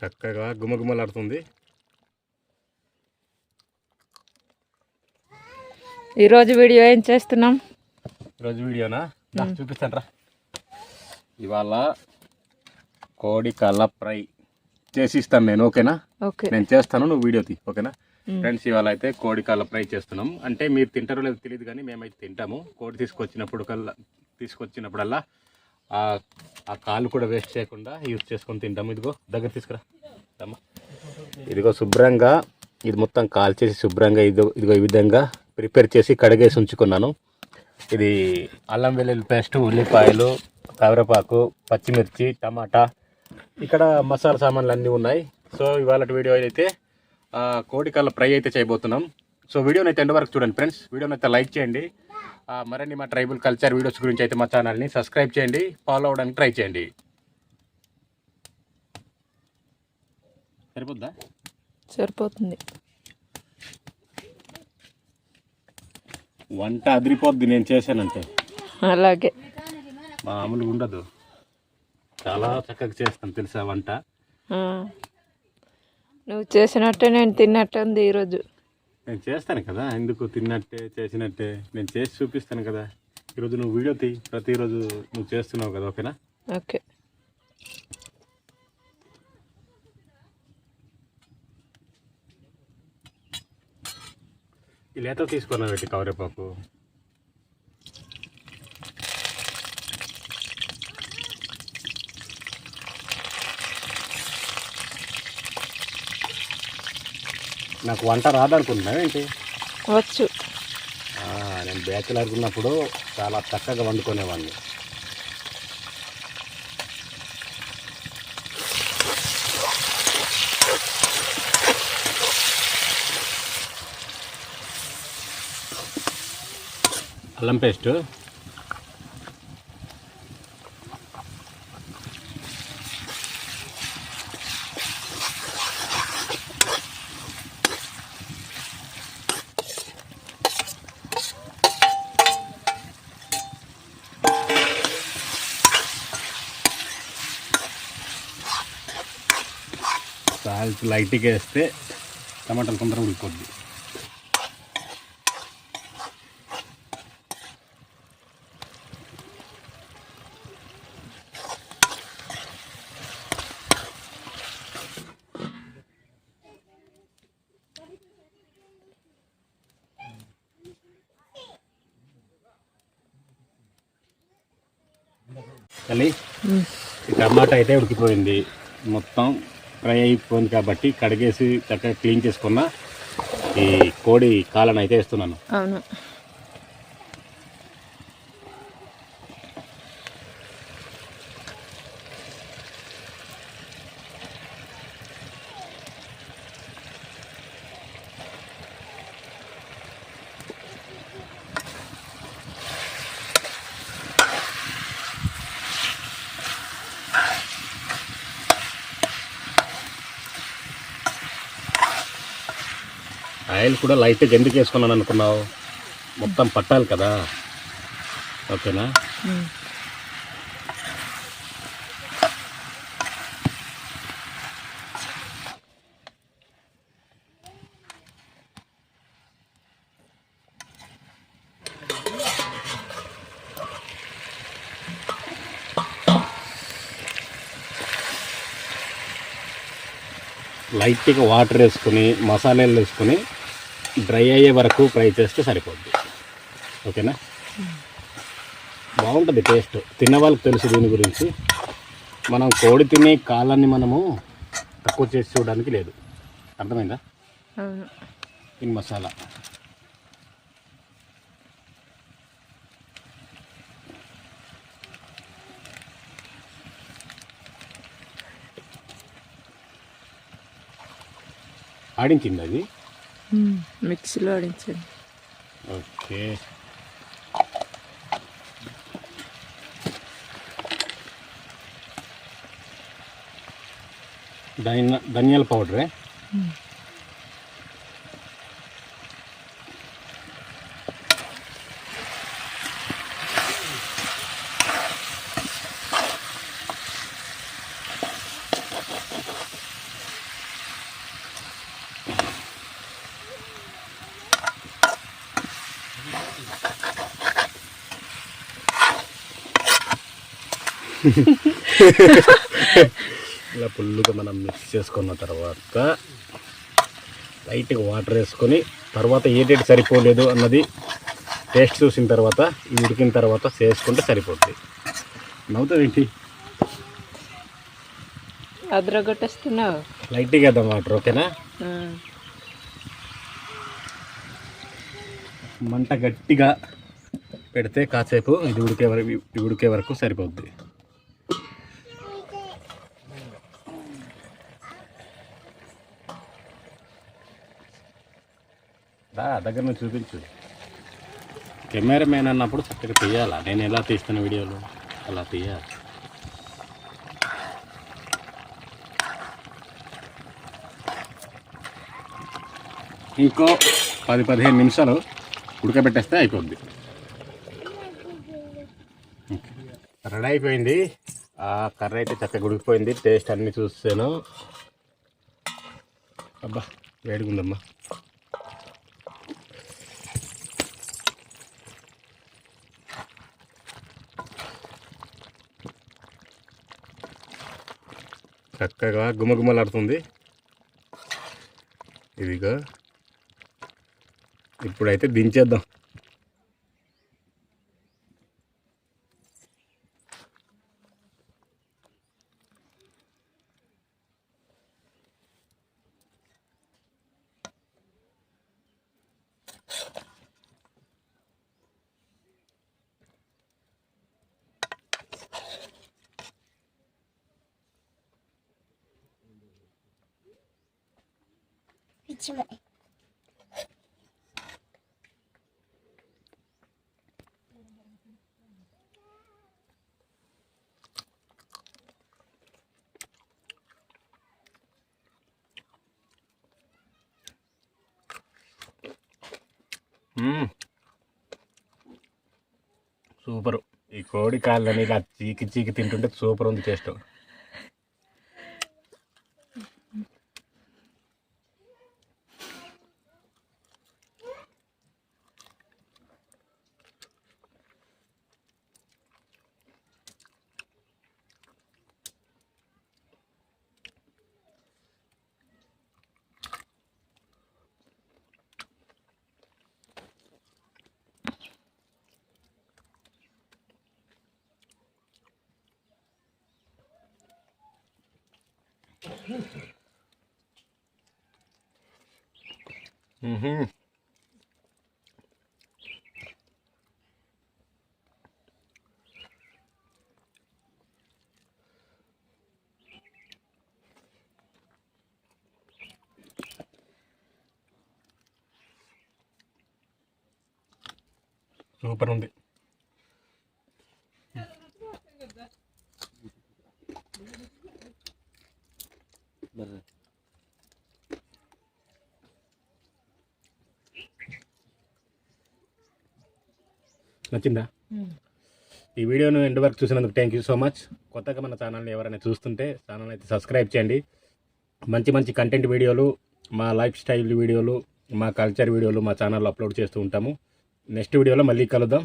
చక్కగా గుమగుమలాడుతుంది. ఈరోజు వీడియో ఏం చేస్తున్నాం? ఈరోజు వీడియోనా? చూపిస్తాను రా ఇవాళ కోడి కళ్ళ ఫ్రై చేసి ఇస్తాను నేను ఓకేనా? ఓకే. నేను చేస్తాను నువ్వు వీడియో తీ ఓకేనా? ఫ్రెండ్స్ ఇవాళ అయితే కోడి కాళ్ళ ఫ్రై చేస్తున్నాం. అంటే మీరు తింటారో లేదో తెలియదు కానీ మేమైతే తింటాము. కోడి తీసుకొచ్చినప్పుడు కల్లా తీసుకొచ్చినప్పుడల్లా ఆ కాలు కూడా వేస్ట్ చేయకుండా యూజ్ చేసుకొని తింటాము. ఇదిగో దగ్గర తీసుకురా. అమ్మా ఇదిగో శుభ్రంగా ఇది మొత్తం కాల్చేసి శుభ్రంగా ఇదిగో ఇదిగో ఈ విధంగా ప్రిపేర్ చేసి కడిగేసి ఉంచుకున్నాను. ఇది అల్లం వెల్లుల్లి పేస్ట్ ఉల్లిపాయలు కవరపాకు పచ్చిమిర్చి టమాటా. ఇక్కడ మసాలా సామాన్లు అన్నీ ఉన్నాయి. సో ఇవాళ వీడియో అయితే కోడికల్ల ఫ్రై అయితే చేయబోతున్నాం. సో వీడియోని అయితే ఎండ్ వరకు చూడండి ఫ్రెండ్స్. వీడియోని అయితే లైక్ చేయండి. మరిన్ని మా ట్రైబల్ కల్చర్ వీడియోస్ గురించి అయితే మా ఛానల్ని సబ్స్క్రైబ్ చేయండి ఫాలో అవ్వడానికి ట్రై చేయండి. సరిపోద్దా? సరిపోతుంది. వంట అదిరిపోద్ది నేను చేశానంటే అలాగే. మామూలుగా ఉండదు. చాలా చక్కగా చేస్తాను తెలుసా వంట. నువ్వు చేసినట్టే నేను తిన్నట్టు ఉంది ఈరోజు. నేను చేస్తాను కదా ఎందుకు తిన్నట్టే చేసినట్టే? నేను చేసి చూపిస్తాను కదా. ఈరోజు నువ్వు వీడియో తీ ప్రతిరోజు నువ్వు చేస్తున్నావు కదా ఓకేనా? ఓకే. ఈ లేత తీసుకున్నా పెట్టి కవరేపాకు. నాకు వంట రాదనుకుంటున్నావు ఏంటి? వచ్చు. నేను బ్యాచులర్ ఉన్నప్పుడు చాలా చక్కగా వండుకునేవాడిని. అల్లం పేస్ట్. సాల్ట్ లైట్గా వేస్తే టమాటాలు కొందరు ఉడిపోద్ది తల్లి టమాటా అయితే ఉడికిపోయింది. మొత్తం ఫ్రై అయిపోయింది కాబట్టి కడిగేసి చక్కగా క్లీన్ చేసుకున్న ఈ కోడి కాలను అయితే వేస్తున్నాను. అవును. ఆయిల్ కూడా లైట్గా ఎందుకు వేసుకున్నాను అనుకున్నావు? మొత్తం పట్టాలి కదా. ఓకేనా? లైట్గా వాటర్ వేసుకుని మసాలాలు వేసుకుని డ్రై అయ్యే వరకు ఫ్రై చేస్తే సరిపోద్ది. ఓకేనా? బాగుంటుంది టేస్ట్. తిన్న వాళ్ళకి తెలుసు దీని గురించి. మనం కోడి తినే కాలాన్ని మనము తక్కువ చేసి చూడడానికి లేదు. అర్థమైందా? ఇన్ మసాలా. ఆడించింది అది. మిక్సీలో ఆడించండి ఓకే ధనియా ధనియాల పౌడరే ఇలా ఫుల్గా మనం మిక్స్ చేసుకున్న తర్వాత లైట్గా వాటర్ వేసుకొని తర్వాత ఏటేటి సరిపోలేదు అన్నది టేస్ట్ చూసిన తర్వాత ఇది ఉడికిన తర్వాత చేసుకుంటే సరిపోద్ది. నవ్వుతుంది ఏంటి? అద్రగొట్టేస్తున్నావు? లైట్గా వేద్దాం వాటర్ ఓకేనా. మంట గట్టిగా పెడితే కాసేపు ఇది ఉడికే వరకు ఉడికే వరకు సరిపోద్ది. రా దగ్గర నుంచి చూపించు. కెమెరామెన్ అన్నప్పుడు చక్కగా తీయాలా? నేను ఎలా తీస్తున్న వీడియోలు? అలా తీయాలి. ఇంకో పది పదిహేను నిమిషాలు ఉడకబెట్టేస్తే అయిపోద్ది. రెడీ అయిపోయింది. ఆ కర్రీ అయితే చక్కగా ఉడికిపోయింది. టేస్ట్ అన్నీ చూస్తాను అబ్బా వేడిగుందమ్మా. చక్కగా గుమగుమలాడుతుంది. ఇదిగో. ఇప్పుడైతే దించేద్దాం. పిచ్చిమే సూపరు. ఈ కోడి కాళ్ళని ఇలా చీకి చీకి తింటుంటే సూపర్ ఉంది టేస్ట్. మ్మ్హ. సూపర్ ఉంది నచ్చిందా? ఈ వీడియోను ఎండ్ వరకు చూసినందుకు థ్యాంక్ యూ సో మచ్ కొత్తగా మన ఛానల్ని ఎవరైనా చూస్తుంటే ఛానల్ అయితే సబ్స్క్రైబ్ చేయండి. మంచి మంచి కంటెంట్ వీడియోలు మా లైఫ్ స్టైల్ వీడియోలు మా కల్చర్ వీడియోలు మా ఛానల్లో అప్లోడ్ చేస్తూ ఉంటాము. నెక్స్ట్ వీడియోలో మళ్ళీ కలుద్దాం.